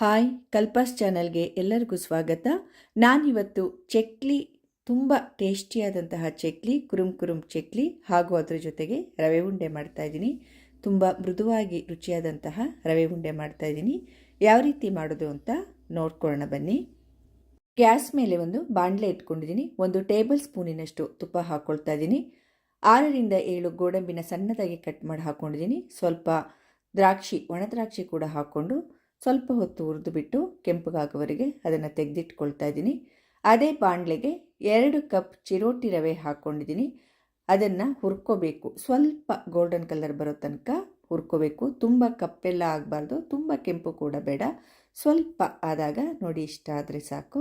Hi, ಕಲ್ಪಾಸ್ ಚಾನಲ್ಗೆ ಎಲ್ಲರಿಗೂ ಸ್ವಾಗತ. ನಾನಿವತ್ತು ಚಕ್ಲಿ, ತುಂಬ ಟೇಸ್ಟಿಯಾದಂತಹ ಚಕ್ಲಿ, ಕುರುಮ್ ಕುರುಮ್ ಚಕ್ಲಿ ಹಾಗೂ ಅದರ ಜೊತೆಗೆ ರವೆ ಉಂಡೆ ಮಾಡ್ತಾಯಿದ್ದೀನಿ ತುಂಬ ಮೃದುವಾಗಿ ರುಚಿಯಾದಂತಹ ರವೆ ಉಂಡೆ ಮಾಡ್ತಾಯಿದ್ದೀನಿ ಯಾವ ರೀತಿ ಮಾಡೋದು ಅಂತ ನೋಡ್ಕೊಳ್ಳೋಣ ಬನ್ನಿ. ಗ್ಯಾಸ್ ಮೇಲೆ ಒಂದು ಬಾಣಲೆ ಇಟ್ಕೊಂಡಿದ್ದೀನಿ. ಒಂದು ಟೇಬಲ್ ಸ್ಪೂನಿನಷ್ಟು ತುಪ್ಪ ಹಾಕ್ಕೊಳ್ತಾ ಇದ್ದೀನಿ. ಆರರಿಂದ ಏಳು ಗೋಡಂಬಿನ ಸಣ್ಣದಾಗಿ ಕಟ್ ಮಾಡಿ ಹಾಕ್ಕೊಂಡಿದ್ದೀನಿ ಸ್ವಲ್ಪ ದ್ರಾಕ್ಷಿ, ಒಣ ದ್ರಾಕ್ಷಿ ಕೂಡ ಹಾಕ್ಕೊಂಡು ಸ್ವಲ್ಪ ಹೊತ್ತು ಹುರಿದು ಬಿಟ್ಟು ಕೆಂಪಗಾಗುವವರೆಗೆ ಅದನ್ನು ತೆಗೆದಿಟ್ಕೊಳ್ತಾ ಇದ್ದೀನಿ. ಅದೇ ಬಾಣಲೆಗೆ ಎರಡು ಕಪ್ ಚಿರೋಟಿ ರವೆ ಹಾಕ್ಕೊಂಡಿದ್ದೀನಿ ಅದನ್ನು ಹುರ್ಕೋಬೇಕು. ಸ್ವಲ್ಪ ಗೋಲ್ಡನ್ ಕಲರ್ ಬರೋ ತನಕ ಹುರ್ಕೋಬೇಕು. ತುಂಬ ಕಪ್ಪೆಲ್ಲ ಆಗಬಾರ್ದು. ತುಂಬ ಕೆಂಪು ಕೂಡ ಬೇಡ. ಸ್ವಲ್ಪ ಆದಾಗ ನೋಡಿ ಇಷ್ಟ ಆದರೆ ಸಾಕು.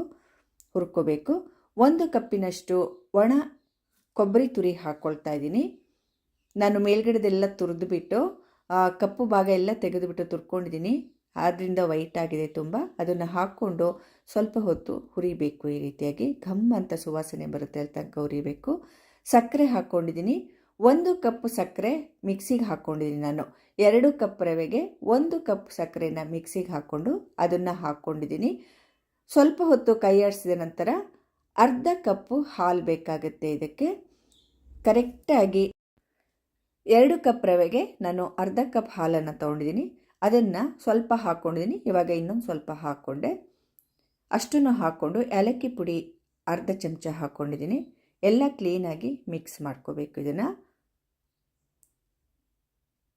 ಹುರ್ಕೋಬೇಕು. ಒಂದು ಕಪ್ಪಿನಷ್ಟು ಒಣ ಕೊಬ್ಬರಿ ತುರಿ ಹಾಕ್ಕೊಳ್ತಾ ಇದ್ದೀನಿ. ನಾನು ಮೇಲ್ಗಡೆದೆಲ್ಲ ತುರಿದುಬಿಟ್ಟು ಕಪ್ಪು ಭಾಗ ಎಲ್ಲ ತೆಗೆದುಬಿಟ್ಟು ತುರ್ಕೊಂಡಿದ್ದೀನಿ. ಆದ್ದರಿಂದ ವೈಟ್ ಆಗಿದೆ ತುಂಬ, ಅದನ್ನು ಹಾಕ್ಕೊಂಡು ಸ್ವಲ್ಪ ಹೊತ್ತು ಹುರಿಬೇಕು ಈ ರೀತಿಯಾಗಿ. ಘಮ್ ಅಂತ ಸುವಾಸನೆ ಬರುತ್ತೆ ಅಲ್ಲಿ ತನಕ ಹುರಿಬೇಕು. ಸಕ್ಕರೆ ಹಾಕ್ಕೊಂಡಿದ್ದೀನಿ ಒಂದು ಕಪ್ ಸಕ್ಕರೆ ಮಿಕ್ಸಿಗೆ ಹಾಕ್ಕೊಂಡಿದ್ದೀನಿ ನಾನು. ಎರಡು ಕಪ್ ರವೆಗೆ ಒಂದು ಕಪ್ ಸಕ್ಕರೆನ ಮಿಕ್ಸಿಗೆ ಹಾಕ್ಕೊಂಡು ಅದನ್ನು ಹಾಕ್ಕೊಂಡಿದ್ದೀನಿ ಸ್ವಲ್ಪ ಹೊತ್ತು ಕೈಯಾಡಿಸಿದ ನಂತರ ಅರ್ಧ ಕಪ್ಪು ಹಾಲು ಬೇಕಾಗುತ್ತೆ ಇದಕ್ಕೆ. ಕರೆಕ್ಟಾಗಿ ಎರಡು ಕಪ್ ರವೆಗೆ ನಾನು ಅರ್ಧ ಕಪ್ ಹಾಲನ್ನು ತೊಗೊಂಡಿದ್ದೀನಿ. ಅದನ್ನು ಸ್ವಲ್ಪ ಹಾಕ್ಕೊಂಡಿದ್ದೀನಿ ಇವಾಗ ಇನ್ನೊಂದು ಸ್ವಲ್ಪ ಹಾಕ್ಕೊಂಡೆ ಅಷ್ಟನ್ನು ಹಾಕ್ಕೊಂಡು ಏಲಕ್ಕಿ ಪುಡಿ ಅರ್ಧ ಚಮಚ ಹಾಕ್ಕೊಂಡಿದ್ದೀನಿ ಎಲ್ಲ ಕ್ಲೀನಾಗಿ ಮಿಕ್ಸ್ ಮಾಡ್ಕೋಬೇಕು ಇದನ್ನು.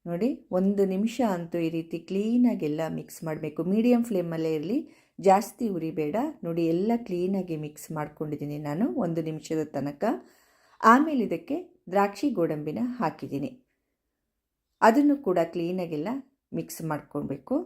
ನೋಡಿ, ಒಂದು ನಿಮಿಷ ಅಂತೂ ಈ ರೀತಿ ಕ್ಲೀನಾಗೆಲ್ಲ ಮಿಕ್ಸ್ ಮಾಡಬೇಕು. ಮೀಡಿಯಮ್ ಫ್ಲೇಮಲ್ಲೇ ಇರಲಿ, ಜಾಸ್ತಿ ಉರಿಬೇಡ. ನೋಡಿ, ಎಲ್ಲ ಕ್ಲೀನಾಗಿ ಮಿಕ್ಸ್ ಮಾಡ್ಕೊಂಡಿದ್ದೀನಿ ನಾನು ಒಂದು ನಿಮಿಷದ ತನಕ. ಆಮೇಲೆ ಇದಕ್ಕೆ ದ್ರಾಕ್ಷಿ ಗೋಡಂಬಿನ ಹಾಕಿದ್ದೀನಿ ಅದನ್ನು ಕೂಡ ಕ್ಲೀನಾಗೆಲ್ಲ ಮಿಕ್ಸ್ ಮಾಡ್ಕೊಳ್ಬೇಕು.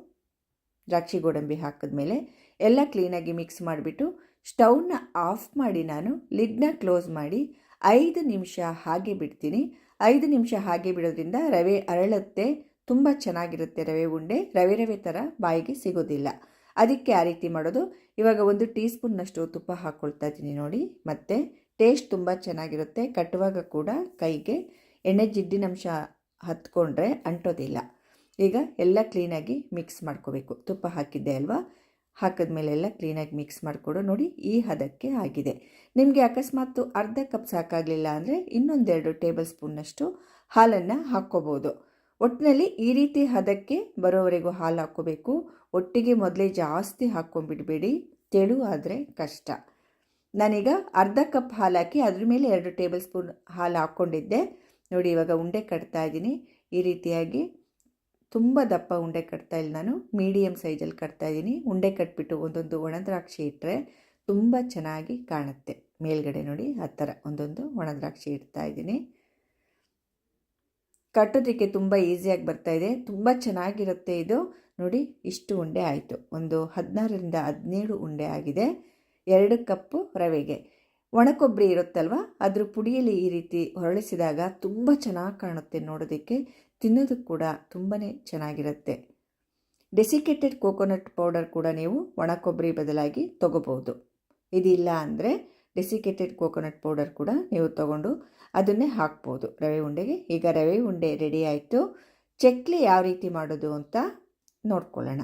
ದ್ರಾಕ್ಷಿ ಗೋಡಂಬಿ ಹಾಕಿದ ಮೇಲೆ ಎಲ್ಲ ಕ್ಲೀನಾಗಿ ಮಿಕ್ಸ್ ಮಾಡಿಬಿಟ್ಟು ಸ್ಟೌವ್ನ ಆಫ್ ಮಾಡಿ ನಾನು ಲಿಡ್ನ ಕ್ಲೋಸ್ ಮಾಡಿ ಐದು ನಿಮಿಷ ಹಾಗೆ ಬಿಡ್ತೀನಿ. ಐದು ನಿಮಿಷ ಹಾಗೆ ಬಿಡೋದ್ರಿಂದ ರವೆ ಅರಳುತ್ತೆ, ತುಂಬ ಚೆನ್ನಾಗಿರುತ್ತೆ ರವೆ ಉಂಡೆ. ರವೆ ರವೆ ಥರ ಬಾಯಿಗೆ ಸಿಗೋದಿಲ್ಲ. ಅದಕ್ಕೆ ಆ ರೀತಿ ಮಾಡೋದು. ಇವಾಗ ಒಂದು ಟೀ ಸ್ಪೂನ್ನಷ್ಟು ತುಪ್ಪ ಹಾಕ್ಕೊಳ್ತಾ ಇದ್ದೀನಿ ನೋಡಿ. ಮತ್ತು ಟೇಸ್ಟ್ ತುಂಬ ಚೆನ್ನಾಗಿರುತ್ತೆ. ಕಟ್ಟುವಾಗ ಕೂಡ ಕೈಗೆ ಎಣ್ಣೆ ಜಿಡ್ಡಿನಂಶ ಹತ್ಕೊಂಡ್ರೆ ಅಂಟೋದಿಲ್ಲ. ಈಗ ಎಲ್ಲ ಕ್ಲೀನಾಗಿ ಮಿಕ್ಸ್ ಮಾಡ್ಕೋಬೇಕು. ತುಪ್ಪ ಹಾಕಿದ್ದೆ ಅಲ್ವಾ? ಹಾಕಿದ್ಮೇಲೆ ಎಲ್ಲ ಕ್ಲೀನಾಗಿ ಮಿಕ್ಸ್ ಮಾಡಿಕೊಡು ನೋಡಿ ಈ ಹದಕ್ಕೆ ಆಗಿದೆ. ನಿಮಗೆ ಅಕಸ್ಮಾತ್ ಅರ್ಧ ಕಪ್ ಸಾಕಾಗಲಿಲ್ಲ ಅಂದರೆ ಇನ್ನೊಂದೆರಡು ಟೇಬಲ್ ಸ್ಪೂನ್ನಷ್ಟು ಹಾಲನ್ನು ಹಾಕ್ಕೋಬೋದು. ಒಟ್ಟಿನಲ್ಲಿ ಈ ರೀತಿ ಹದಕ್ಕೆ ಬರೋವರೆಗೂ ಹಾಲು ಹಾಕ್ಕೋಬೇಕು. ಒಟ್ಟಿಗೆ ಮೊದಲೇ ಜಾಸ್ತಿ ಹಾಕ್ಕೊಂಡ್ಬಿಡ್ಬೇಡಿ. ತೆಳು ಆದರೆ ಕಷ್ಟ. ನಾನೀಗ ಅರ್ಧ ಕಪ್ ಹಾಲು ಹಾಕಿ ಅದ್ರ ಮೇಲೆ ಎರಡು ಟೇಬಲ್ ಸ್ಪೂನ್ ಹಾಲು ಹಾಕ್ಕೊಂಡಿದ್ದೆ. ನೋಡಿ ಇವಾಗ ಉಂಡೆ ಕಟ್ತಾ ಇದ್ದೀನಿ. ಈ ರೀತಿಯಾಗಿ ತುಂಬ ದಪ್ಪ ಉಂಡೆ ಕಟ್ತಾ ಇಲ್ಲ ನಾನು. ಮೀಡಿಯಮ್ ಸೈಜಲ್ಲಿ ಕಟ್ತಾ ಇದ್ದೀನಿ ಉಂಡೆ ಕಟ್ಬಿಟ್ಟು ಒಂದೊಂದು ಒಣದ್ರಾಕ್ಷಿ ಇಟ್ಟರೆ ತುಂಬ ಚೆನ್ನಾಗಿ ಕಾಣುತ್ತೆ. ಮೇಲ್ಗಡೆ ನೋಡಿ, ಆ ಥರ ಒಂದೊಂದು ಒಣದ್ರಾಕ್ಷಿ ಇಡ್ತಾ ಇದ್ದೀನಿ ಕಟ್ಟೋದಕ್ಕೆ ತುಂಬ ಈಸಿಯಾಗಿ ಇದೆ. ತುಂಬ ಚೆನ್ನಾಗಿರುತ್ತೆ ಇದು. ನೋಡಿ, ಇಷ್ಟು ಉಂಡೆ ಆಯಿತು. ಒಂದು ಹದಿನಾರರಿಂದ ಹದಿನೇಳು ಉಂಡೆ ಆಗಿದೆ. ಎರಡು ಕಪ್ಪು ರವೆಗೆ. ಒಣಕೊಬ್ಬರಿ ಇರುತ್ತಲ್ವ? ಅದ್ರ ಪುಡಿಯಲ್ಲಿ ಈ ರೀತಿ ಹೊರಳಿಸಿದಾಗ ತುಂಬ ಚೆನ್ನಾಗಿ ಕಾಣುತ್ತೆ ನೋಡೋದಕ್ಕೆ. ತಿನ್ನೋದಕ್ಕೆ ಕೂಡ ತುಂಬಾ ಚೆನ್ನಾಗಿರುತ್ತೆ. ಡೆಸಿಕೇಟೆಡ್ ಕೋಕೋನಟ್ ಪೌಡರ್ ಕೂಡ ನೀವು ಒಣ ಕೊಬ್ಬರಿ ಬದಲಾಗಿ ತೊಗೋಬೋದು ಇದಿಲ್ಲ ಅಂದರೆ ಡೆಸಿಕೇಟೆಡ್ ಕೋಕೋನಟ್ ಪೌಡರ್ ಕೂಡ ನೀವು ತಗೊಂಡು ಅದನ್ನೇ ಹಾಕ್ಬೋದು. ರವೆ ಉಂಡೆಗೆ ಈಗ ರವೆ ಉಂಡೆ ರೆಡಿ ಆಯಿತು. ಚಕ್ಲಿ ಯಾವ ರೀತಿ ಮಾಡೋದು ಅಂತ ನೋಡ್ಕೊಳ್ಳೋಣ.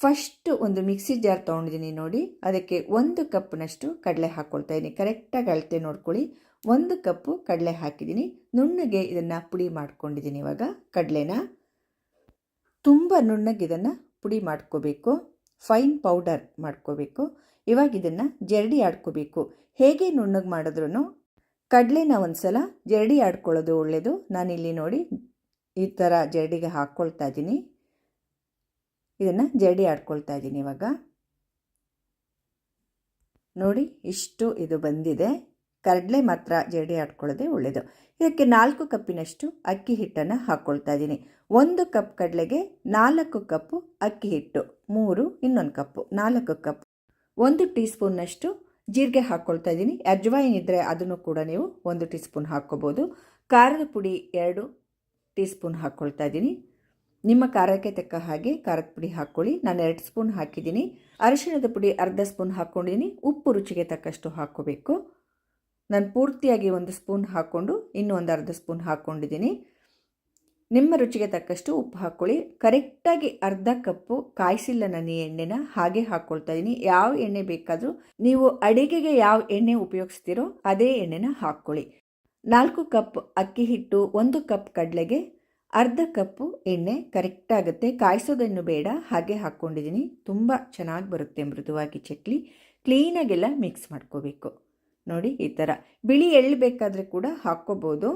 ಫಸ್ಟ್ ಒಂದು ಮಿಕ್ಸಿ ಜಾರ್ ತೊಗೊಂಡಿದ್ದೀನಿ ನೋಡಿ. ಅದಕ್ಕೆ ಒಂದು ಕಪ್ನಷ್ಟು ಕಡಲೆ ಹಾಕ್ಕೊಳ್ತಾ ಇದ್ದೀನಿ ಕರೆಕ್ಟಾಗಿ ಅಳತೆ ನೋಡ್ಕೊಳ್ಳಿ. ಒಂದು ಕಪ್ಪು ಕಡಲೆ ಹಾಕಿದ್ದೀನಿ. ನುಣ್ಣಗೆ ಇದನ್ನು ಪುಡಿ ಮಾಡ್ಕೊಂಡಿದ್ದೀನಿ ಇವಾಗ. ಕಡಲೆನ. ತುಂಬ ನುಣ್ಣಗೆ ಇದನ್ನು ಪುಡಿ ಮಾಡ್ಕೋಬೇಕು. ಫೈನ್ ಪೌಡರ್ ಮಾಡ್ಕೋಬೇಕು. ಇವಾಗ ಇದನ್ನು ಜರಡಿ ಆಡ್ಕೋಬೇಕು. ಹೇಗೆ ನುಣ್ಣಗೆ ಮಾಡಿದ್ರೂ ಕಡಲೆನ ಒಂದು ಸಲ ಜರಡಿ ಆಡ್ಕೊಳ್ಳೋದು ಒಳ್ಳೆಯದು ನಾನಿಲ್ಲಿ ನೋಡಿ ಈ ಥರ ಜರಡಿಗೆ ಹಾಕ್ಕೊಳ್ತಾ ಇದ್ದೀನಿ. ಇದನ್ನು ಜರಡಿ ಆಡ್ಕೊಳ್ತಾ ಇದ್ದೀನಿ ಇವಾಗ. ನೋಡಿ ಇಷ್ಟು ಇದು ಬಂದಿದೆ. ಕಡಲೆ ಮಾತ್ರ ಜೇಡಿ ಆಡ್ಕೊಳ್ಳೋದೇ ಒಳ್ಳೆಯದು ಇದಕ್ಕೆ ನಾಲ್ಕು ಕಪ್ಪಿನಷ್ಟು ಅಕ್ಕಿ ಹಿಟ್ಟನ್ನು ಹಾಕ್ಕೊಳ್ತಾ ಇದ್ದೀನಿ. ಒಂದು ಕಪ್ ಕಡಲೆಗೆ ನಾಲ್ಕು ಕಪ್ಪು ಅಕ್ಕಿ ಹಿಟ್ಟು, ಮೂರು ಇನ್ನೊಂದು ಕಪ್ಪು, ನಾಲ್ಕು ಕಪ್. ಒಂದು ಟೀ ಸ್ಪೂನ್ನಷ್ಟು ಜೀರಿಗೆ ಹಾಕ್ಕೊಳ್ತಾ ಇದ್ದೀನಿ. ಅಜ್ವಾಯಿನ್ ಇದ್ದರೆ ಅದನ್ನು ಕೂಡ ನೀವು ಒಂದು ಟೀ ಸ್ಪೂನ್ ಹಾಕ್ಕೋಬೋದು. ಖಾರದ ಪುಡಿ ಎರಡು ಟೀ ಸ್ಪೂನ್ ಹಾಕ್ಕೊಳ್ತಾ ಇದ್ದೀನಿ. ನಿಮ್ಮ ಖಾರಕ್ಕೆ ತಕ್ಕ ಹಾಗೆ ಖಾರದ ಪುಡಿ ಹಾಕ್ಕೊಳ್ಳಿ. ನಾನು ಎರಡು ಸ್ಪೂನ್ ಹಾಕಿದ್ದೀನಿ. ಅರಿಶಿಣದ ಪುಡಿ ಅರ್ಧ ಸ್ಪೂನ್ ಹಾಕ್ಕೊಂಡಿದ್ದೀನಿ. ಉಪ್ಪು ರುಚಿಗೆ ತಕ್ಕಷ್ಟು ಹಾಕ್ಕೋಬೇಕು. ನಾನು ಪೂರ್ತಿಯಾಗಿ ಒಂದು ಸ್ಪೂನ್ ಹಾಕ್ಕೊಂಡು ಇನ್ನೂ ಒಂದು ಅರ್ಧ ಸ್ಪೂನ್ ಹಾಕ್ಕೊಂಡಿದ್ದೀನಿ. ನಿಮ್ಮ ರುಚಿಗೆ ತಕ್ಕಷ್ಟು ಉಪ್ಪು ಹಾಕ್ಕೊಳ್ಳಿ. ಕರೆಕ್ಟಾಗಿ ಅರ್ಧ ಕಪ್ಪು ಕಾಯಿಸಿಲ್ಲ ನಾನು ಈ ಎಣ್ಣೆನ ಹಾಗೆ ಹಾಕ್ಕೊಳ್ತಾ ಇದ್ದೀನಿ ಯಾವ ಎಣ್ಣೆ ಬೇಕಾದರೂ ನೀವು ಅಡಿಗೆಗೆ ಯಾವ ಎಣ್ಣೆ ಉಪಯೋಗಿಸ್ತೀರೋ ಅದೇ ಎಣ್ಣೆನ ಹಾಕ್ಕೊಳ್ಳಿ. ನಾಲ್ಕು ಕಪ್ ಅಕ್ಕಿ ಹಿಟ್ಟು, ಒಂದು ಕಪ್ ಕಡಲೆಗೆ, ಅರ್ಧ ಕಪ್ಪು ಎಣ್ಣೆ ಕರೆಕ್ಟಾಗುತ್ತೆ ಕಾಯಿಸೋದನ್ನು ಬೇಡ, ಹಾಗೆ ಹಾಕ್ಕೊಂಡಿದ್ದೀನಿ. ತುಂಬ ಚೆನ್ನಾಗಿ ಬರುತ್ತೆ ಮೃದುವಾಗಿ ಚಕ್ಲಿ ಕ್ಲೀನಾಗೆಲ್ಲ ಮಿಕ್ಸ್ ಮಾಡ್ಕೋಬೇಕು. ನೋಡಿ ಈ ಥರ. ಬಿಳಿ ಎಳ್ಳು ಬೇಕಾದರೆ ಕೂಡ ಹಾಕ್ಕೋಬೋದು.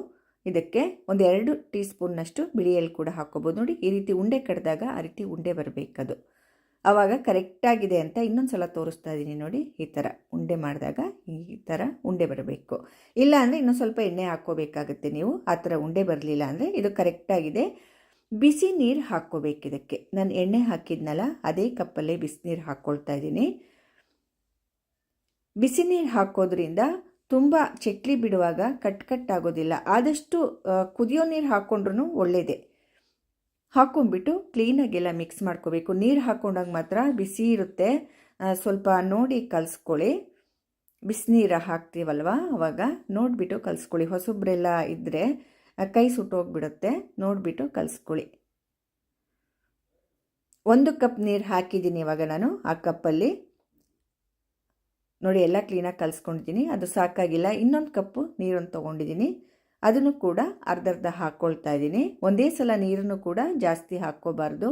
ಇದಕ್ಕೆ ಒಂದು ಎರಡು ಟೀ ಸ್ಪೂನ್ನಷ್ಟು ಬಿಳಿ ಎಳ್ಳು ಕೂಡ ಹಾಕ್ಕೋಬೋದು. ನೋಡಿ ಈ ರೀತಿ ಉಂಡೆ ಕಡ್ದಾಗ ಆ ರೀತಿ ಉಂಡೆ ಬರಬೇಕದು. ಆವಾಗ ಕರೆಕ್ಟಾಗಿದೆ ಅಂತ ಇನ್ನೊಂದು ಸಲ ತೋರಿಸ್ತಾ ಇದ್ದೀನಿ ನೋಡಿ ಈ ಥರ. ಉಂಡೆ ಮಾಡಿದಾಗ ಈ ಥರ ಉಂಡೆ ಬರಬೇಕು. ಇಲ್ಲ ಅಂದರೆ ಇನ್ನೊಂದು ಸ್ವಲ್ಪ ಎಣ್ಣೆ ಹಾಕ್ಕೋಬೇಕಾಗುತ್ತೆ ನೀವು. ಆ ಥರ ಉಂಡೆ ಬರಲಿಲ್ಲ ಅಂದರೆ ಇದು ಕರೆಕ್ಟಾಗಿದೆ ಬಿಸಿ ನೀರು ಹಾಕ್ಕೋಬೇಕಿದಕ್ಕೆ. ನಾನು ಎಣ್ಣೆ ಹಾಕಿದ್ನಲ್ಲ, ಅದೇ ಕಪ್ಪಲ್ಲೇ ಬಿಸಿನೀರು ಹಾಕ್ಕೊಳ್ತಾ ಇದ್ದೀನಿ ಬಿಸಿ ನೀರು ಹಾಕೋದ್ರಿಂದ ತುಂಬ ಚಕ್ಲಿ ಬಿಡುವಾಗ ಕಟ್ ಕಟ್ ಆಗೋದಿಲ್ಲ. ಆದಷ್ಟು ಕುದಿಯೋ ನೀರು ಹಾಕ್ಕೊಂಡ್ರೂ ಒಳ್ಳೆಯದೇ ಹಾಕ್ಕೊಂಡ್ಬಿಟ್ಟು ಕ್ಲೀನಾಗೆಲ್ಲ ಮಿಕ್ಸ್ ಮಾಡ್ಕೋಬೇಕು. ನೀರು ಹಾಕ್ಕೊಂಡಾಗ ಮಾತ್ರ ಬಿಸಿ ಇರುತ್ತೆ. ಸ್ವಲ್ಪ ನೋಡಿ ಕಲಿಸ್ಕೊಳ್ಳಿ. ಬಿಸಿನೀರು ಹಾಕ್ತೀವಲ್ವ? ಅವಾಗ ನೋಡಿಬಿಟ್ಟು ಕಲಿಸ್ಕೊಳ್ಳಿ. ಹೊಸೊಬ್ಬರೆಲ್ಲ ಇದ್ದರೆ ಕೈ ಸುಟ್ಟೋಗ್ಬಿಡುತ್ತೆ ನೋಡಿಬಿಟ್ಟು ಕಲಿಸ್ಕೊಳ್ಳಿ. ಒಂದು ಕಪ್ ನೀರು ಹಾಕಿದ್ದೀನಿ ಇವಾಗ ನಾನು, ಆ ಕಪ್ಪಲ್ಲಿ. ನೋಡಿ, ಎಲ್ಲ ಕ್ಲೀನಾಗಿ ಕಲಿಸ್ಕೊಂಡಿದ್ದೀನಿ. ಅದು ಸಾಕಾಗಿಲ್ಲ. ಇನ್ನೊಂದು ಕಪ್ಪು ನೀರನ್ನು ತೊಗೊಂಡಿದ್ದೀನಿ. ಅದನ್ನು ಕೂಡ ಅರ್ಧ ಅರ್ಧ ಹಾಕ್ಕೊಳ್ತಾ ಇದ್ದೀನಿ. ಒಂದೇ ಸಲ ನೀರನ್ನು ಕೂಡ ಜಾಸ್ತಿ ಹಾಕ್ಕೋಬಾರ್ದು.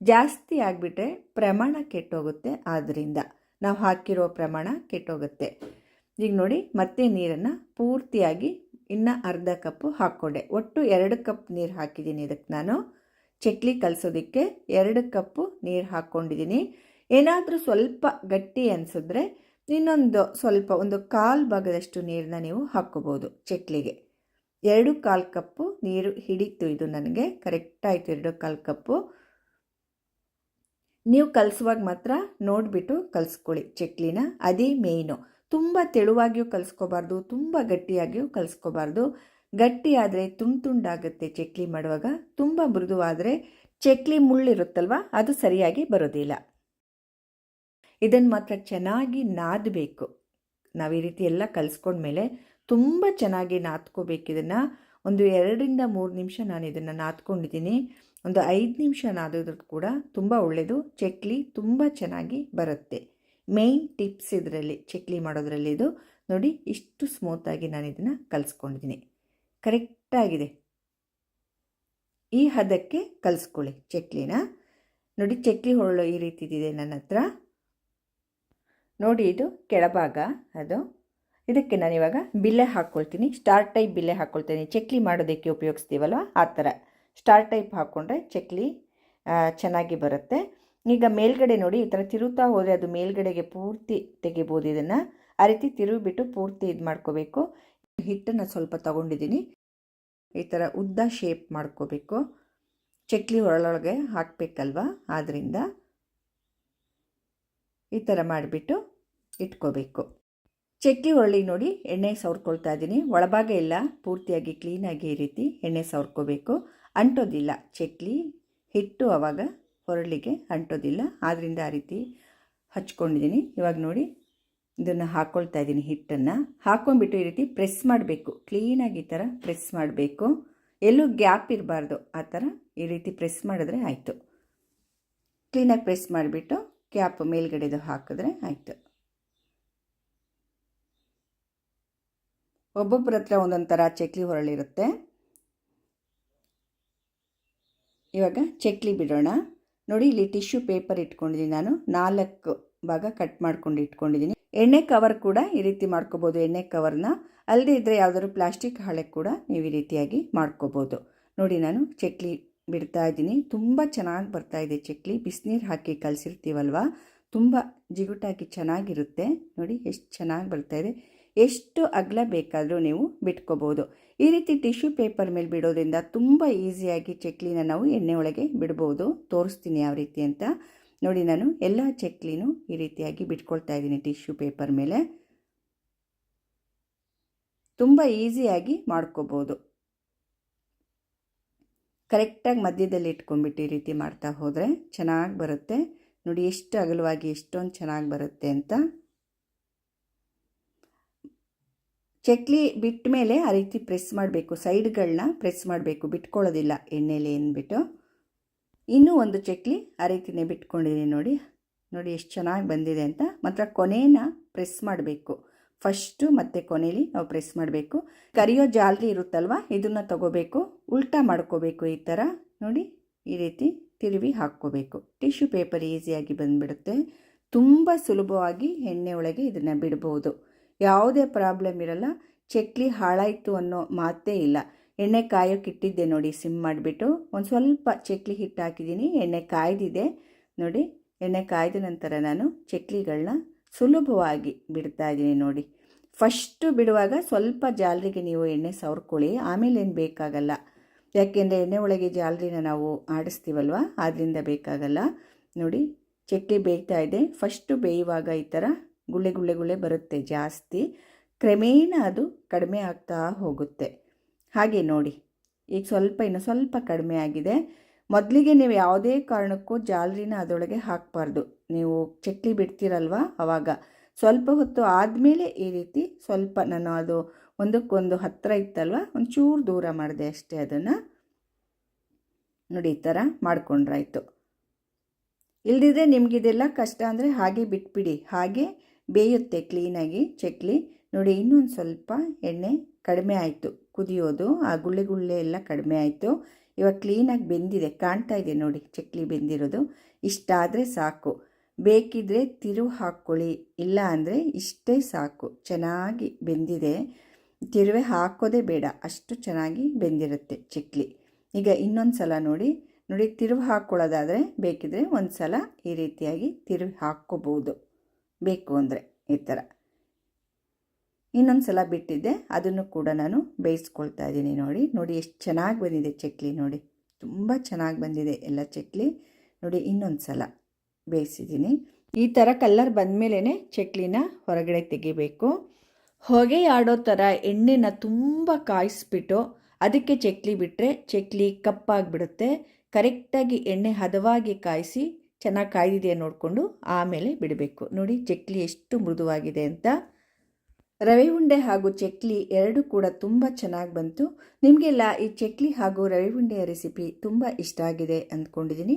ಜಾಸ್ತಿ ಆಗಿಬಿಟ್ರೆ ಪ್ರಮಾಣ ಕೆಟ್ಟೋಗುತ್ತೆ. ಆದ್ದರಿಂದ ನಾವು ಹಾಕಿರೋ ಪ್ರಮಾಣ ಕೆಟ್ಟೋಗುತ್ತೆ. ಈಗ ನೋಡಿ, ಮತ್ತೆ ನೀರನ್ನು ಪೂರ್ತಿಯಾಗಿ ಇನ್ನು ಅರ್ಧ ಕಪ್ಪು ಹಾಕ್ಕೊಂಡೆ. ಒಟ್ಟು ಎರಡು ಕಪ್ ನೀರು ಹಾಕಿದ್ದೀನಿ ಇದಕ್ಕೆ ನಾನು. ಚಕ್ಲಿ ಕಲಿಸೋದಕ್ಕೆ ಎರಡು ಕಪ್ಪು ನೀರು ಹಾಕ್ಕೊಂಡಿದ್ದೀನಿ. ಏನಾದರೂ ಸ್ವಲ್ಪ ಗಟ್ಟಿ ಅನಿಸಿದ್ರೆ ಇನ್ನೊಂದು ಸ್ವಲ್ಪ ಒಂದು ಕಾಲು ಭಾಗದಷ್ಟು ನೀರನ್ನ ನೀವು ಹಾಕ್ಕೋಬೋದು ಚಕ್ಲಿಗೆ. ಎರಡು ಕಾಲು ಕಪ್ಪು ನೀರು ಹಿಡಿತು ಇದು ನನಗೆ ಕರೆಕ್ಟ್ ಆಯಿತು ಎರಡು ಕಾಲು ಕಪ್ಪು. ನೀವು ಕಲಸುವಾಗ ಮಾತ್ರ ನೋಡಿಬಿಟ್ಟು ಕಲಿಸ್ಕೊಳ್ಳಿ ಚಕ್ಲಿನ, ಅದೇ ಮೇಯ್ನು. ತುಂಬ ತೆಳುವಾಗಿಯೂ ಕಲಿಸ್ಕೋಬಾರ್ದು, ತುಂಬ ಗಟ್ಟಿಯಾಗಿಯೂ ಕಲಿಸ್ಕೋಬಾರ್ದು. ಗಟ್ಟಿ ಆದರೆ ತುಂಡು ತುಂಡಾಗುತ್ತೆ ಚಕ್ಲಿ ಮಾಡುವಾಗ, ತುಂಬ ಮೃದುವಾದರೆ ಚಕ್ಲಿ ಮುಳ್ಳಿರುತ್ತಲ್ವ, ಅದು ಸರಿಯಾಗಿ ಬರೋದಿಲ್ಲ. ಇದನ್ನು ಮಾತ್ರ ಚೆನ್ನಾಗಿ ನಾದಬೇಕು. ನಾವು ಈ ರೀತಿ ಎಲ್ಲ ಕಲಿಸ್ಕೊಂಡ್ಮೇಲೆ ತುಂಬ ಚೆನ್ನಾಗಿ ನಾದ್ಕೋಬೇಕು ಇದನ್ನು. ಒಂದು ಎರಡರಿಂದ ಮೂರು ನಿಮಿಷ ನಾನು ಇದನ್ನು ನಾದ್ಕೊಂಡಿದ್ದೀನಿ. ಒಂದು ಐದು ನಿಮಿಷ ನಾದಿದ್ರು ಕೂಡ ತುಂಬ ಒಳ್ಳೆಯದು ಚಕ್ಲಿ ತುಂಬ ಚೆನ್ನಾಗಿ ಬರುತ್ತೆ. ಮೇಯ್ನ್ ಟಿಪ್ಸ್ ಇದರಲ್ಲಿ, ಚಕ್ಲಿ ಮಾಡೋದ್ರಲ್ಲಿ ಇದು. ನೋಡಿ, ಇಷ್ಟು ಸ್ಮೂತಾಗಿ ನಾನು ಇದನ್ನು ಕಲಿಸ್ಕೊಂಡಿದ್ದೀನಿ. ಕರೆಕ್ಟಾಗಿದೆ. ಈ ಹದಕ್ಕೆ ಕಲಿಸ್ಕೊಳ್ಳಿ ಚಕ್ಲಿನ. ನೋಡಿ, ಚಕ್ಲಿ ಹೊರಳು ಈ ರೀತಿ ಇದೆ ನನ್ನ ಹತ್ರ ನೋಡಿ ಇದು ಕೆಳಭಾಗ ಅದು. ಇದಕ್ಕೆ ನಾನು ಇವಾಗ ಬಿಲ್ಲೆ ಹಾಕ್ಕೊಳ್ತೀನಿ ಸ್ಟಾರ್ ಟೈಪ್ ಬಿಲ್ಲೆ ಹಾಕ್ಕೊಳ್ತೀನಿ ಚಕ್ಲಿ ಮಾಡೋದಕ್ಕೆ ಉಪಯೋಗಿಸ್ತೀವಲ್ವ? ಆ ಥರ. ಸ್ಟಾರ್ ಟೈಪ್ ಹಾಕ್ಕೊಂಡ್ರೆ ಚಕ್ಲಿ ಚೆನ್ನಾಗಿ ಬರುತ್ತೆ. ಈಗ ಮೇಲ್ಗಡೆ ನೋಡಿ, ಈ ಥರ ತಿರುತ್ತಾ ಹೋದರೆ ಅದು ಮೇಲ್ಗಡೆಗೆ ಪೂರ್ತಿ ತೆಗಿಬೋದು ಇದನ್ನು. ಆ ರೀತಿ ತಿರುಗಿಬಿಟ್ಟು ಪೂರ್ತಿ ಇದು ಮಾಡ್ಕೋಬೇಕು. ಹಿಟ್ಟನ್ನು ಸ್ವಲ್ಪ ತಗೊಂಡಿದ್ದೀನಿ. ಈ ಥರ ಉದ್ದ ಶೇಪ್ ಮಾಡ್ಕೋಬೇಕು. ಚಕ್ಲಿ ಒಳೊಳಗೆ ಹಾಕಬೇಕಲ್ವ? ಆದ್ದರಿಂದ ಈ ಥರ ಮಾಡಿಬಿಟ್ಟು ಇಟ್ಕೋಬೇಕು. ಚಕ್ಕಿ ಹೊಳ್ಳಿ ನೋಡಿ ಎಣ್ಣೆ ಸವರ್ಕೊಳ್ತಾ ಇದ್ದೀನಿ ಒಳಭಾಗ ಎಲ್ಲ ಪೂರ್ತಿಯಾಗಿ ಕ್ಲೀನಾಗಿ ಈ ರೀತಿ ಎಣ್ಣೆ ಸವರ್ಕೋಬೇಕು. ಅಂಟೋದಿಲ್ಲ ಚಕ್ಲಿ, ಹಿಟ್ಟು ಆವಾಗ ಹೊರಳಿಗೆ ಅಂಟೋದಿಲ್ಲ. ಆದ್ದರಿಂದ ಆ ರೀತಿ ಹಚ್ಕೊಂಡಿದ್ದೀನಿ ಇವಾಗ ನೋಡಿ ಇದನ್ನು ಹಾಕ್ಕೊಳ್ತಾ ಇದ್ದೀನಿ ಹಿಟ್ಟನ್ನು. ಹಾಕ್ಕೊಂಡ್ಬಿಟ್ಟು ಈ ರೀತಿ ಪ್ರೆಸ್ ಮಾಡಬೇಕು. ಕ್ಲೀನಾಗಿ ಈ ಥರ ಪ್ರೆಸ್ ಮಾಡಬೇಕು. ಎಲ್ಲೂ ಗ್ಯಾಪ್ ಇರಬಾರ್ದು. ಆ ಥರ ಈ ರೀತಿ ಪ್ರೆಸ್ ಮಾಡಿದ್ರೆ ಆಯಿತು. ಕ್ಲೀನಾಗಿ ಪ್ರೆಸ್ ಮಾಡಿಬಿಟ್ಟು ಕ್ಯಾಪ್ ಮೇಲ್ಗಡೆದು ಹಾಕಿದ್ರೆ ಆಯಿತು. ಒಬ್ಬೊಬ್ಬರ ಹತ್ರ ಒಂದೊಂದು ಥರ ಚಕ್ಲಿ ಹೊರಳಿರುತ್ತೆ. ಇವಾಗ ಚಕ್ಲಿ ಬಿಡೋಣ. ನೋಡಿ, ಇಲ್ಲಿ ಟಿಶ್ಯೂ ಪೇಪರ್ ಇಟ್ಕೊಂಡಿದ್ದೀನಿ ನಾನು. ನಾಲ್ಕು ಭಾಗ ಕಟ್ ಮಾಡ್ಕೊಂಡು ಇಟ್ಕೊಂಡಿದ್ದೀನಿ. ಎಣ್ಣೆ ಕವರ್ ಕೂಡ ಈ ರೀತಿ ಮಾಡ್ಕೋಬೋದು, ಎಣ್ಣೆ ಕವರ್ನ. ಅಲ್ಲದೆ ಇದ್ದರೆ ಯಾವುದಾದ್ರು ಪ್ಲಾಸ್ಟಿಕ್ ಹಾಳೆ ಕೂಡ ನೀವು ಈ ರೀತಿಯಾಗಿ ಮಾಡ್ಕೋಬೋದು. ನೋಡಿ, ನಾನು ಚಕ್ಲಿ ಬಿಡ್ತಾ ಇದ್ದೀನಿ. ತುಂಬ ಚೆನ್ನಾಗಿ ಬರ್ತಾ ಇದೆ ಚಕ್ಲಿ. ಬಿಸಿನೀರು ಹಾಕಿ ಕಲಸಿರ್ತೀವಲ್ವ? ತುಂಬ ಜಿಗುಟಾಗಿ ಚೆನ್ನಾಗಿರುತ್ತೆ. ನೋಡಿ, ಎಷ್ಟು ಚೆನ್ನಾಗಿ ಬರ್ತಾಯಿದೆ ಎಷ್ಟು ಅಗಲ ಬೇಕಾದರೂ ನೀವು ಬಿಟ್ಕೋಬೋದು. ಈ ರೀತಿ ಟಿಶ್ಯೂ ಪೇಪರ್ ಮೇಲೆ ಬಿಡೋದ್ರಿಂದ ತುಂಬ ಈಸಿಯಾಗಿ ಚಕ್ಲಿನ ನಾವು ಎಣ್ಣೆ ಒಳಗೆ ಬಿಡ್ಬೋದು. ತೋರಿಸ್ತೀನಿ ಯಾವ ರೀತಿ ಅಂತ. ನೋಡಿ, ನಾನು ಎಲ್ಲ ಚಕ್ಲಿನೂ ಈ ರೀತಿಯಾಗಿ ಬಿಟ್ಕೊಳ್ತಾ ಇದ್ದೀನಿ ಟಿಶ್ಯೂ ಪೇಪರ್ ಮೇಲೆ. ತುಂಬ ಈಸಿಯಾಗಿ ಮಾಡ್ಕೋಬೋದು. ಕರೆಕ್ಟಾಗಿ ಮಧ್ಯದಲ್ಲಿ ಇಟ್ಕೊಂಡ್ಬಿಟ್ಟು ಈ ರೀತಿ ಮಾಡ್ತಾ ಹೋದರೆ ಚೆನ್ನಾಗಿ ಬರುತ್ತೆ. ನೋಡಿ, ಎಷ್ಟು ಅಗಲವಾಗಿ ಎಷ್ಟೊಂದು ಚೆನ್ನಾಗಿ ಬರುತ್ತೆ ಅಂತ. ಚಕ್ಲಿ ಬಿಟ್ಟ ಮೇಲೆ ಆ ರೀತಿ ಪ್ರೆಸ್ ಮಾಡಬೇಕು. ಸೈಡ್ಗಳನ್ನ ಪ್ರೆಸ್ ಮಾಡಬೇಕು. ಬಿಟ್ಕೊಳ್ಳೋದಿಲ್ಲ ಎಣ್ಣೆಲಿ ಅಂದ್ಬಿಟ್ಟು. ಇನ್ನೂ ಒಂದು ಚಕ್ಲಿ ಆ ರೀತಿನೇ ಬಿಟ್ಕೊಂಡಿದ್ದೀನಿ ನೋಡಿ. ನೋಡಿ, ಎಷ್ಟು ಚೆನ್ನಾಗಿ ಬಂದಿದೆ ಅಂತ. ಮಾತ್ರ ಕೊನೆನ ಪ್ರೆಸ್ ಮಾಡಬೇಕು. ಫಸ್ಟು ಮತ್ತು ಕೊನೆಯಲ್ಲಿ ನಾವು ಪ್ರೆಸ್ ಮಾಡಬೇಕು. ಕರಿಯೋ ಜಾಲರಿ ಇರುತ್ತಲ್ವ? ಇದನ್ನು ತಗೋಬೇಕು. ಉಲ್ಟಾ ಮಾಡ್ಕೋಬೇಕು ಈ ಥರ. ನೋಡಿ, ಈ ರೀತಿ ತಿರುವಿ ಹಾಕ್ಕೋಬೇಕು. ಟಿಶ್ಯೂ ಪೇಪರ್ ಈಸಿಯಾಗಿ ಬಂದುಬಿಡುತ್ತೆ. ತುಂಬ ಸುಲಭವಾಗಿ ಎಣ್ಣೆ ಒಳಗೆ ಇದನ್ನು ಬಿಡ್ಬೋದು. ಯಾವುದೇ ಪ್ರಾಬ್ಲಮ್ ಇರಲ್ಲ. ಚಕ್ಲಿ ಹಾಳಾಯಿತು ಅನ್ನೋ ಮಾತೇ ಇಲ್ಲ. ಎಣ್ಣೆ ಕಾಯೋಕೆ ಇಟ್ಟಿದ್ದೆ ನೋಡಿ, ಸಿಮ್ ಮಾಡಿಬಿಟ್ಟು. ಒಂದು ಸ್ವಲ್ಪ ಚಕ್ಲಿ ಹಿಟ್ಟು ಹಾಕಿದ್ದೀನಿ. ಎಣ್ಣೆ ಕಾಯ್ದಿದೆ. ನೋಡಿ, ಎಣ್ಣೆ ಕಾಯ್ದ ನಂತರ ನಾನು ಚಕ್ಲಿಗಳನ್ನ ಸುಲಭವಾಗಿ ಬಿಡ್ತಾ ಇದ್ದೀನಿ ನೋಡಿ. ಫಸ್ಟು ಬಿಡುವಾಗ ಸ್ವಲ್ಪ ಜಾಲರಿಗೆ ನೀವು ಎಣ್ಣೆ ಸವರ್ಕೊಳ್ಳಿ, ಆಮೇಲೆ ಏನು ಬೇಕಾಗಲ್ಲ. ಯಾಕೆಂದರೆ ಎಣ್ಣೆ ಒಳಗೆ ಜಾಲರಿನ ನಾವು ಆಡಿಸ್ತೀವಲ್ವ ಆದ್ದರಿಂದ ಬೇಕಾಗಲ್ಲ. ನೋಡಿ ಚಕ್ಕೆ ಬೇಯ್ತಾ ಇದೆ. ಫಸ್ಟು ಬೇಯುವಾಗ ಈ ಥರ ಗುಳ್ಳೆ ಗುಳ್ಳೆ ಗುಳ್ಳೆ ಬರುತ್ತೆ ಜಾಸ್ತಿ. ಕ್ರಮೇಣ ಅದು ಕಡಿಮೆ ಆಗ್ತಾ ಹೋಗುತ್ತೆ. ಹಾಗೆ ನೋಡಿ, ಈಗ ಸ್ವಲ್ಪ ಇನ್ನು ಸ್ವಲ್ಪ ಕಡಿಮೆ ಆಗಿದೆ. ಮೊದಲಿಗೆ ನೀವು ಯಾವುದೇ ಕಾರಣಕ್ಕೂ ಜಾಲರಿನ ಅದರೊಳಗೆ ಹಾಕಬಾರ್ದು. ನೀವು ಚಕ್ಲಿ ಬಿಡ್ತೀರಲ್ವ ಆವಾಗ ಸ್ವಲ್ಪ ಹೊತ್ತು ಆದಮೇಲೆ ಈ ರೀತಿ ಸ್ವಲ್ಪ ನಾನು ಅದು ಒಂದಕ್ಕೊಂದು ಹತ್ತಿರ ಇತ್ತಲ್ವ? ಒಂಚೂರು ದೂರ ಮಾಡಿದೆ ಅಷ್ಟೇ ಅದನ್ನು. ನೋಡಿ ಈ ಥರ ಮಾಡಿಕೊಂಡ್ರಾಯ್ತು. ಇಲ್ದಿದ್ರೆ ನಿಮಗಿದೆಲ್ಲ ಕಷ್ಟ ಅಂದರೆ ಹಾಗೆ ಬಿಟ್ಬಿಡಿ. ಹಾಗೆ ಬೇಯುತ್ತೆ ಕ್ಲೀನಾಗಿ ಚಕ್ಲಿ. ನೋಡಿ ಇನ್ನೊಂದು ಸ್ವಲ್ಪ ಎಣ್ಣೆ ಕಡಿಮೆ ಆಯಿತು ಕುದಿಯೋದು. ಆ ಗುಳ್ಳೆ ಗುಳ್ಳೆ ಎಲ್ಲ ಕಡಿಮೆ ಆಯಿತು. ಇವಾಗ ಕ್ಲೀನಾಗಿ ಬೆಂದಿದೆ. ಕಾಣ್ತಾ ಇದೆ ನೋಡಿ ಚಕ್ಲಿ ಬೆಂದಿರೋದು. ಇಷ್ಟಾದರೆ ಸಾಕು. ಬೇಕಿದ್ರೆ ತಿರು ಹಾಕ್ಕೊಳ್ಳಿ ಇಲ್ಲ ಅಂದರೆ ಇಷ್ಟೇ ಸಾಕು. ಚೆನ್ನಾಗಿ ಬೆಂದಿದೆ. ತಿರುವೆ ಹಾಕೋದೇ ಬೇಡ, ಅಷ್ಟು ಚೆನ್ನಾಗಿ ಬೆಂದಿರುತ್ತೆ ಚಿಕ್ಲಿ. ಈಗ ಇನ್ನೊಂದು ಸಲ ನೋಡಿ ನೋಡಿ ತಿರುವು ಹಾಕ್ಕೊಳ್ಳೋದಾದರೆ ಬೇಕಿದ್ರೆ ಒಂದು ಸಲ ಈ ರೀತಿಯಾಗಿ ತಿರುವಿ ಹಾಕ್ಕೋಬೋದು ಬೇಕು ಅಂದರೆ ಈ ಥರ ಇನ್ನೊಂದು ಸಲ ಬಿಟ್ಟಿದ್ದೆ, ಅದನ್ನು ಕೂಡ ನಾನು ಬೇಯಿಸ್ಕೊಳ್ತಾ ಇದ್ದೀನಿ ನೋಡಿ. ನೋಡಿ ಎಷ್ಟು ಚೆನ್ನಾಗಿ ಬಂದಿದೆ ಚಕ್ಲಿ ನೋಡಿ. ತುಂಬ ಚೆನ್ನಾಗಿ ಬಂದಿದೆ ಎಲ್ಲ ಚಕ್ಲಿ. ನೋಡಿ ಇನ್ನೊಂದು ಸಲ. ಬೇಯಿಸಿದ್ದೀನಿ. ಈ ಥರ ಕಲ್ಲರ್ ಬಂದಮೇಲೆ ಚಕ್ಲಿನ ಹೊರಗಡೆ ತೆಗಿಬೇಕು. ಹೊಗೆ ಆಡೋ ಥರ ಎಣ್ಣೆನ ತುಂಬ ಕಾಯಿಸ್ಬಿಟ್ಟು ಅದಕ್ಕೆ ಚಕ್ಲಿ ಬಿಟ್ಟರೆ ಚಕ್ಲಿ ಕಪ್ಪಾಗಿಬಿಡುತ್ತೆ. ಕರೆಕ್ಟಾಗಿ ಎಣ್ಣೆ ಹದವಾಗಿ ಕಾಯಿಸಿ ಚೆನ್ನಾಗಿ ಕಾಯ್ದಿದೆಯಾ ನೋಡಿಕೊಂಡು ಆಮೇಲೆ ಬಿಡಬೇಕು. ನೋಡಿ ಚಕ್ಲಿ ಎಷ್ಟು ಮೃದುವಾಗಿದೆ ಅಂತ. ರವೆ ಉಂಡೆ ಹಾಗೂ ಚಕ್ಲಿ ಎರಡೂ ಕೂಡ ತುಂಬ ಚೆನ್ನಾಗಿ ಬಂತು. ನಿಮಗೆಲ್ಲ ಈ ಚಕ್ಲಿ ಹಾಗೂ ರವೆ ಉಂಡೆಯ ರೆಸಿಪಿ ತುಂಬ ಇಷ್ಟ ಆಗಿದೆ ಅಂದ್ಕೊಂಡಿದ್ದೀನಿ.